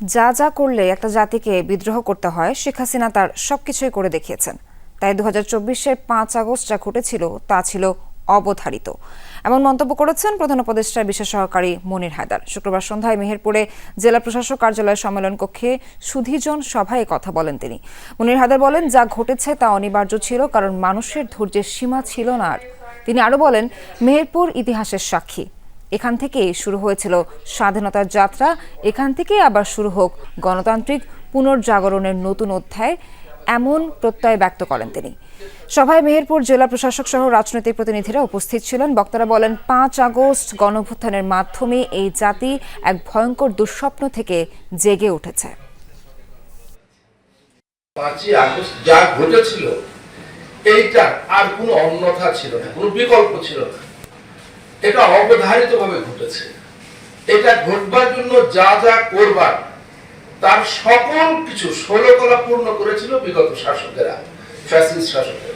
যা যা করলে একটা জাতিকে বিদ্রোহ করতে হয়, শেখ হাসিনা তার সবকিছুই করে দেখিয়েছেন। তাই দু হাজার চব্বিশের পাঁচ আগস্ট যা ঘটেছিল, তা ছিল অবধারিত। এমন মন্তব্য করেছেন প্রধান উপদেষ্টা বিশেষ সহকারী মনির হায়দার। শুক্রবার সন্ধ্যায় মেহেরপুরে জেলা প্রশাসক কার্যালয় সম্মেলন কক্ষে সুধীজন সভায় কথা বলেন তিনি। মনির হায়দার বলেন, যা ঘটেছে তা অনিবার্য ছিল, কারণ মানুষের ধৈর্যের সীমা ছিল না আর। তিনি আরও বলেন, মেহেরপুর ইতিহাসের সাক্ষী। এখান থেকে শুরু হয়েছিল স্বাধীনতার যাত্রা, এখান থেকে আবার শুরু হোক গণতান্ত্রিক পুনর্জাগরণের নতুন অধ্যায়, এমন প্রত্যয় ব্যক্ত করেন তিনি। সভায় মেহেরপুর জেলা প্রশাসক সহ রাজনৈতিক প্রতিনিধিরা উপস্থিত ছিলেন। বক্তারা বলেন, পাঁচ আগস্ট গণভ্যুত্থানের মাধ্যমে এই জাতি এক ভয়ঙ্কর দুঃস্বপ্ন থেকে জেগে উঠেছে। যা ঘটেছিল এইটা আর কোনো অন্যথা ছিল না, কোনো বিকল্প ছিল না। এটা অবধারিত ভাবে ঘটেছে। এটা ঘটবার জন্য যা যা করবার, তার সকল কিছু ষোলকলা পূর্ণ করেছিল বিগত শাসকেরা, ফ্যাসিস্ট শাসকেরা।